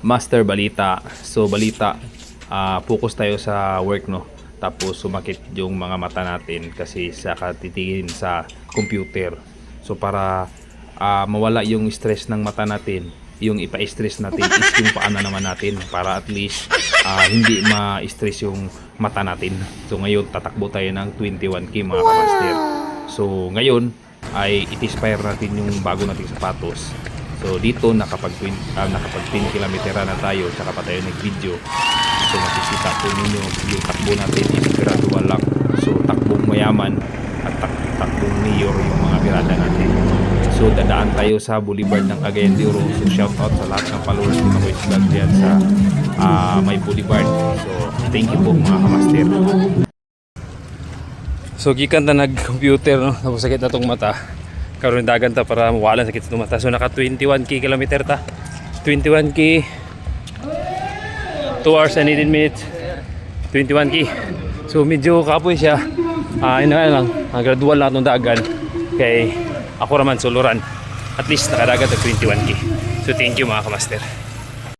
Master Balita. So balita, ah, focus tayo sa work no. Tapos sumakit yung mga mata natin kasi sa katitingin sa computer. So para ah, mawala yung stress ng mata natin, yung ipa-stress natin is yung paa na naman natin para at least ah, hindi ma-stress yung mata natin. So ngayon tatakbo tayo ng 21k mga kamaster. So ngayon ay it-inspire natin yung bago nating sapatos. So dito nakapag 20, ah, nakapag 10 kilometer na tayo tsaka pa tayo nag-video. So makikita po ninyo yung takbo natin is gradual lang. So takbong mayaman at tak takbong mayor yung mga birada natin. So dadaan tayo sa Boulevard ng Cagayan de Oro. So shout out sa lahat ng followers ni Makoy Vlog diyan sa ah, may Boulevard. So thank you po mga kamaster. So gikan ta nag-computer no, tapos sakit na tong mata. Karon dagan ta para mawala sakit sa mata. So naka 21k kilometer ta. 21k 2 hours and 18 minutes. 21k. So medyo kapoy siya. Ah, ina lang, ang gradual lang itong dagan. Kay ako raman suluran. At least nakadagat ang 21k. So thank you mga kamaster.